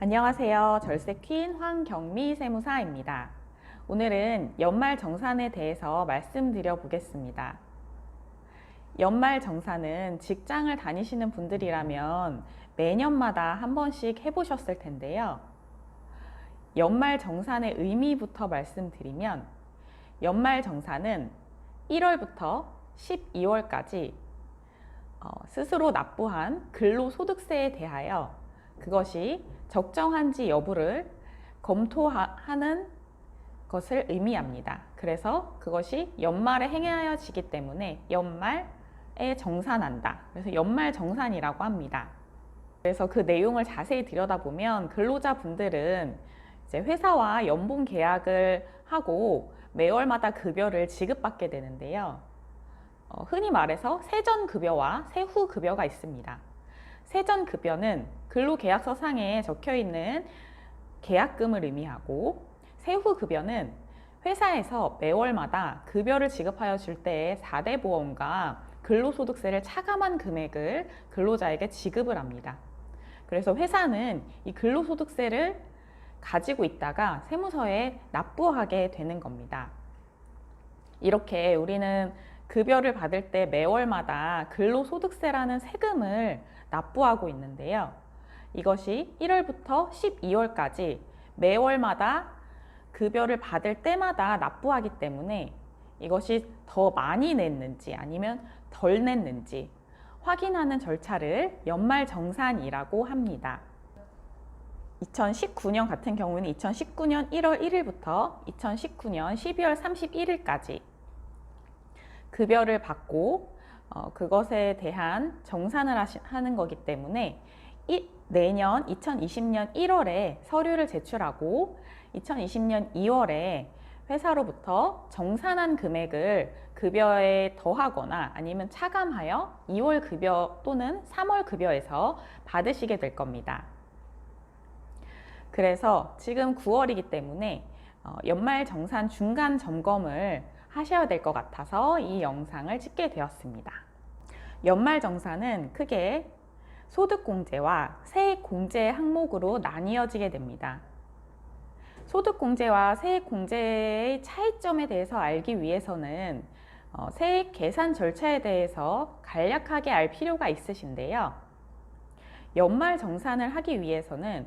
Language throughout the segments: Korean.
안녕하세요. 절세 퀸 황경미 세무사입니다. 오늘은 연말 정산에 대해서 말씀드려 보겠습니다. 연말 정산은 직장을 다니시는 분들이라면 매년마다 한 번씩 해보셨을 텐데요. 연말 정산의 의미부터 말씀드리면 연말 정산은 1월부터 12월까지 어, 스스로 납부한 근로소득세에 대하여 그것이 적정한지 여부를 검토하는 것을 의미합니다. 그래서 그것이 연말에 행하여지기 때문에 연말에 정산한다. 그래서 연말 정산이라고 합니다. 그래서 그 내용을 자세히 들여다보면 근로자분들은 이제 회사와 연봉 계약을 하고 매월마다 급여를 지급받게 되는데요. 어, 흔히 말해서 세전 급여와 세후 급여가 있습니다. 세전급여는 근로계약서 상에 적혀 있는 계약금을 의미하고 세후급여는 회사에서 매월마다 급여를 지급하여 줄 때의 4대 보험과 근로소득세를 차감한 금액을 근로자에게 지급을 합니다. 그래서 회사는 이 근로소득세를 가지고 있다가 세무서에 납부하게 되는 겁니다. 이렇게 우리는 급여를 받을 때 매월마다 근로소득세라는 세금을 납부하고 있는데요. 이것이 1월부터 12월까지 매월마다 급여를 받을 때마다 납부하기 때문에 이것이 더 많이 냈는지 아니면 덜 냈는지 확인하는 절차를 연말 정산이라고 합니다. 2019년 같은 경우는 2019년 1월 1일부터 2019년 12월 31일까지 급여를 받고 어, 그것에 대한 정산을 하시, 하는 거기 때문에 이, 내년 2020년 1월에 서류를 제출하고 2020년 2월에 회사로부터 정산한 금액을 급여에 더하거나 아니면 차감하여 2월 급여 또는 3월 급여에서 받으시게 될 겁니다. 그래서 지금 9월이기 때문에 어, 연말 정산 중간 점검을 하셔야 될 것 같아서 이 영상을 찍게 되었습니다. 연말 정산은 크게 소득공제와 세액공제 항목으로 나뉘어지게 됩니다. 소득공제와 세액공제의 차이점에 대해서 알기 위해서는 어, 세액 계산 절차에 대해서 간략하게 알 필요가 있으신데요. 연말 정산을 하기 위해서는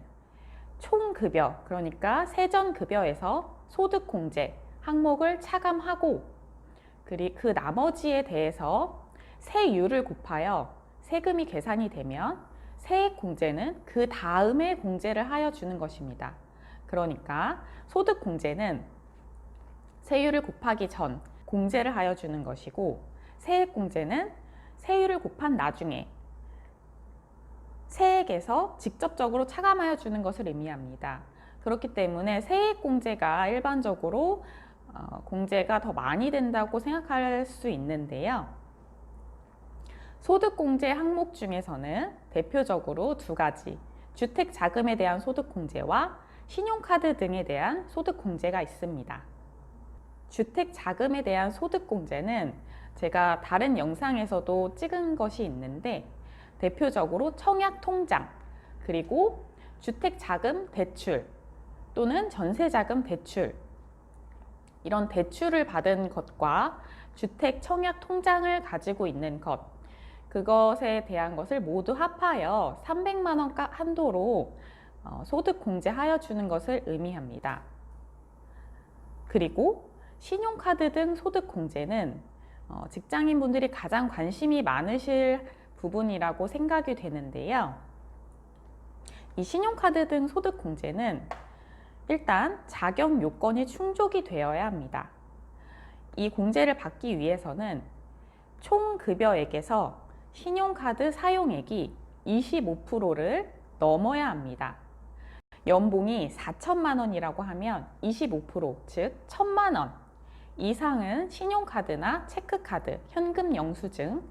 총급여, 그러니까 세전급여에서 소득공제 항목을 차감하고 그리 그 나머지에 대해서 세율을 곱하여 세금이 계산이 되면 세액 공제는 그 다음에 공제를 하여 주는 것입니다. 그러니까 소득 공제는 세율을 곱하기 전 공제를 하여 주는 것이고 세액 공제는 세율을 곱한 나중에 세액에서 직접적으로 차감하여 주는 것을 의미합니다. 그렇기 때문에 세액 공제가 일반적으로 어, 공제가 더 많이 된다고 생각할 수 있는데요. 소득공제 항목 중에서는 대표적으로 두 가지, 주택 자금에 대한 소득공제와 신용카드 등에 대한 소득공제가 있습니다. 주택 자금에 대한 소득공제는 제가 다른 영상에서도 찍은 것이 있는데 대표적으로 청약통장 그리고 주택자금 대출 또는 전세자금 대출 이런 대출을 받은 것과 주택 청약 통장을 가지고 있는 것 그것에 대한 것을 모두 합하여 300만 원 한도로 어, 소득 공제하여 주는 것을 의미합니다. 그리고 신용카드 등 소득 공제는 어, 직장인분들이 가장 관심이 많으실 부분이라고 생각이 되는데요. 이 신용카드 등 소득 공제는 일단 자격 요건이 충족이 되어야 합니다. 이 공제를 받기 위해서는 총 급여액에서 신용카드 사용액이 25%를 넘어야 합니다. 연봉이 4천만 원이라고 하면 25%, 즉 1천만 원 이상은 신용카드나 체크카드, 현금 영수증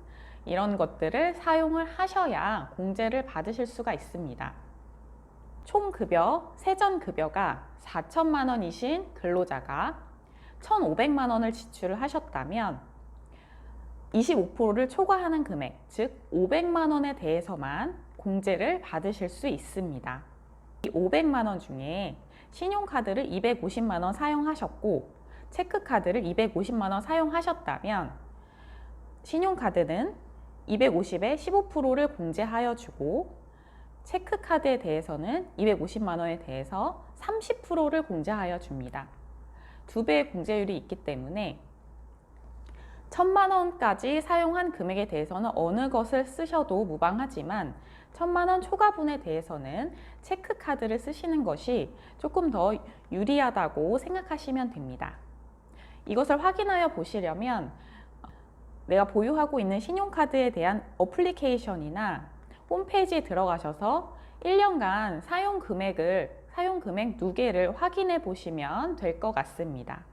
이런 것들을 사용을 하셔야 공제를 받으실 수가 있습니다. 총 급여, 세전 급여가 4천만 원이신 근로자가 1,500만 원을 지출을 하셨다면 25%를 초과하는 금액, 즉 500만 원에 대해서만 공제를 받으실 수 있습니다. 이 500만 원 중에 신용카드를 250만 원 사용하셨고 체크카드를 250만 원 사용하셨다면 신용카드는 250에 15%를 공제하여 주고 체크카드에 대해서는 250만 원에 대해서 30%를 공제하여 줍니다. 두 배의 공제율이 있기 때문에 천만 원까지 사용한 금액에 대해서는 어느 것을 쓰셔도 무방하지만 천만 원 초과분에 대해서는 체크카드를 쓰시는 것이 조금 더 유리하다고 생각하시면 됩니다. 이것을 확인하여 보시려면 내가 보유하고 있는 신용카드에 대한 어플리케이션이나 홈페이지에 들어가셔서 1년간 사용 금액을 사용 금액 누계를 확인해 보시면 될 것 같습니다.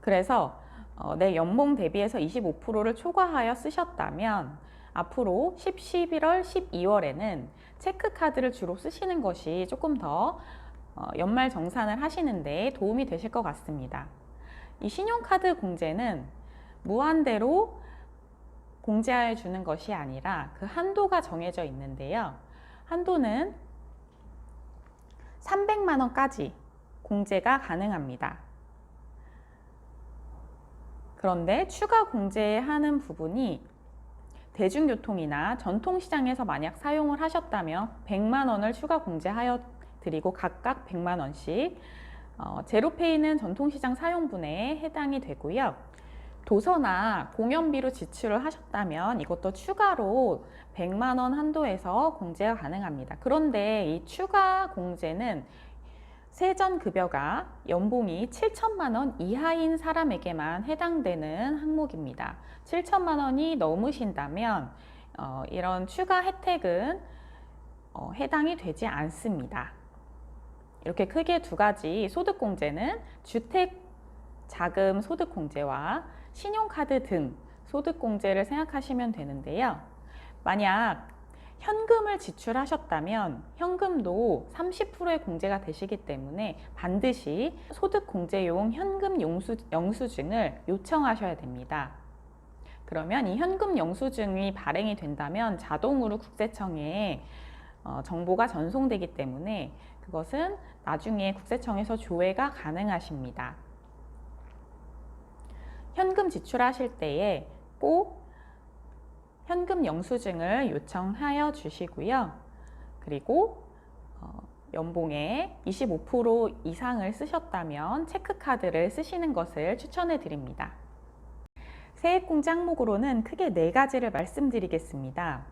그래서 어, 내 연봉 대비해서 25%를 초과하여 쓰셨다면 앞으로 10, 11월, 12월에는 체크카드를 주로 쓰시는 것이 조금 더 어, 연말 정산을 하시는데 도움이 되실 것 같습니다. 이 신용카드 공제는 무한대로 공제하여 주는 것이 아니라 그 한도가 정해져 있는데요. 한도는 300만 원까지 공제가 가능합니다. 그런데 추가 공제하는 부분이 대중교통이나 전통시장에서 만약 사용을 하셨다면 100만 원을 추가 공제하여 드리고 각각 100만 원씩 어, 제로페이는 전통시장 사용분에 해당이 되고요. 도서나 공연비로 지출을 하셨다면 이것도 추가로 100만 원 한도에서 공제가 가능합니다. 그런데 이 추가 공제는 세전 급여가 연봉이 7천만 원 이하인 사람에게만 해당되는 항목입니다. 7천만 원이 넘으신다면 어, 이런 추가 혜택은 어, 해당이 되지 않습니다. 이렇게 크게 두 가지 소득공제는 주택 자금 소득공제와 신용카드 등 소득공제를 생각하시면 되는데요. 만약 현금을 지출하셨다면 현금도 30%의 공제가 되시기 때문에 반드시 소득공제용 현금 영수, 영수증을 요청하셔야 됩니다. 그러면 이 현금 영수증이 발행이 된다면 자동으로 국세청에 어, 정보가 전송되기 때문에 그것은 나중에 국세청에서 조회가 가능하십니다. 현금 지출하실 때에 꼭 현금 영수증을 요청하여 주시고요. 그리고 어, 연봉의 25% 이상을 쓰셨다면 체크카드를 쓰시는 것을 추천해 드립니다. 세액공제 항목으로는 크게 네 가지를 말씀드리겠습니다.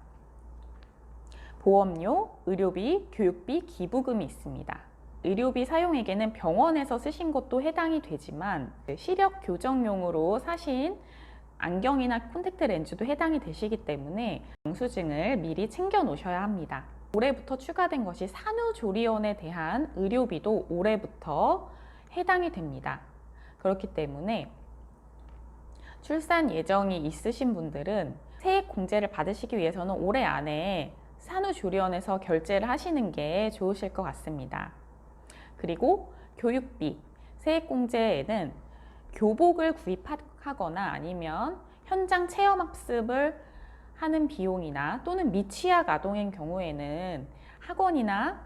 보험료, 의료비, 교육비, 기부금이 있습니다. 의료비 사용액에는 병원에서 쓰신 것도 해당이 되지만 시력 교정용으로 사신 안경이나 콘택트 렌즈도 해당이 되시기 때문에 영수증을 미리 챙겨 놓으셔야 합니다. 올해부터 추가된 것이 산후조리원에 대한 의료비도 올해부터 해당이 됩니다. 그렇기 때문에 출산 예정이 있으신 분들은 세액 공제를 받으시기 위해서는 올해 안에 산후조리원에서 결제를 하시는 게 좋으실 것 같습니다. 그리고 교육비, 세액공제에는 교복을 구입하거나 아니면 현장 체험학습을 하는 비용이나 또는 미취학 아동인 경우에는 학원이나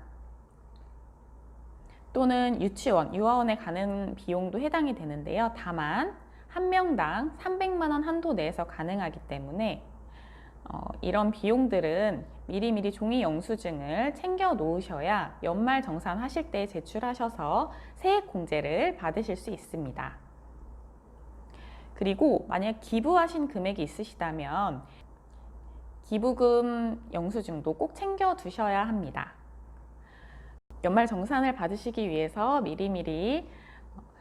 또는 유치원, 유아원에 가는 비용도 해당이 되는데요. 다만 한 명당 300만 원 한도 내에서 가능하기 때문에 어, 이런 비용들은 미리미리 종이 영수증을 챙겨 놓으셔야 연말 정산하실 때 제출하셔서 세액 공제를 받으실 수 있습니다. 그리고 만약 기부하신 금액이 있으시다면 기부금 영수증도 꼭 챙겨 두셔야 합니다. 연말 정산을 받으시기 위해서 미리미리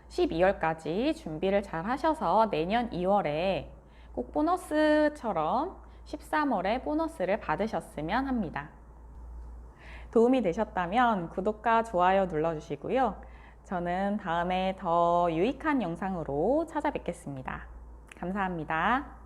12월까지 준비를 잘 하셔서 내년 2월에 꼭 보너스처럼 13월에 보너스를 받으셨으면 합니다. 도움이 되셨다면 구독과 좋아요 눌러주시고요. 저는 다음에 더 유익한 영상으로 찾아뵙겠습니다. 감사합니다.